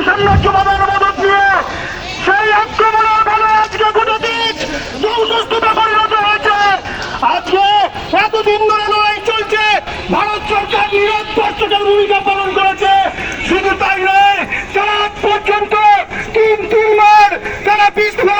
মদত আক্রমণের ফলে আজকে গোটা দেশ ধ্বংসস্তূপে পরিণত হয়েছে। আজকে এতদিন চলছে। ভারত সরকার নিরপেক্ষতার ভূমিকা পালন করেছে। শুধু তাই নয় আজ পর্যন্ত তিন তিনবার তারা বিস্ফোরক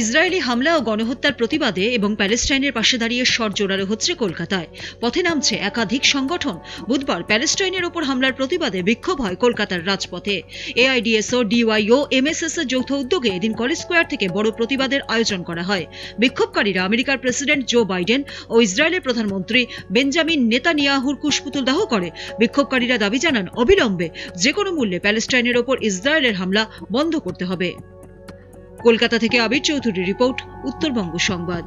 ইসরায়েলি হামলা ও গণহত্যার প্রতিবাদে এবং প্যালেস্টাইনের পাশে দাঁড়িয়ে স্বর জোরালো হচ্ছে কলকাতায়। পথে নামছে একাধিক সংগঠন। বুধবার প্যালেস্টাইনের ওপর হামলার প্রতিবাদে বিক্ষোভ হয় কলকাতার রাজপথে। এআইডিএসও, ডিওয়াইও, এমএসএস এর যৌথ উদ্যোগে এদিন কলেজ স্কোয়ার থেকে বড় প্রতিবাদের আয়োজন করা হয়। বিক্ষোভকারীরা আমেরিকার প্রেসিডেন্ট জো বাইডেন ও ইসরায়েলের প্রধানমন্ত্রী বেঞ্জামিন নেতানিয়াহুর কুশপুতুল দাহ করে। বিক্ষোভকারীরা দাবি জানান, অবিলম্বে যে কোনো মূল্যে প্যালেস্টাইনের ওপর ইসরায়েলের হামলা বন্ধ করতে হবে। কলকাতা থেকে আবির চৌধুরী রিপোর্ট উত্তরবঙ্গ সংবাদ।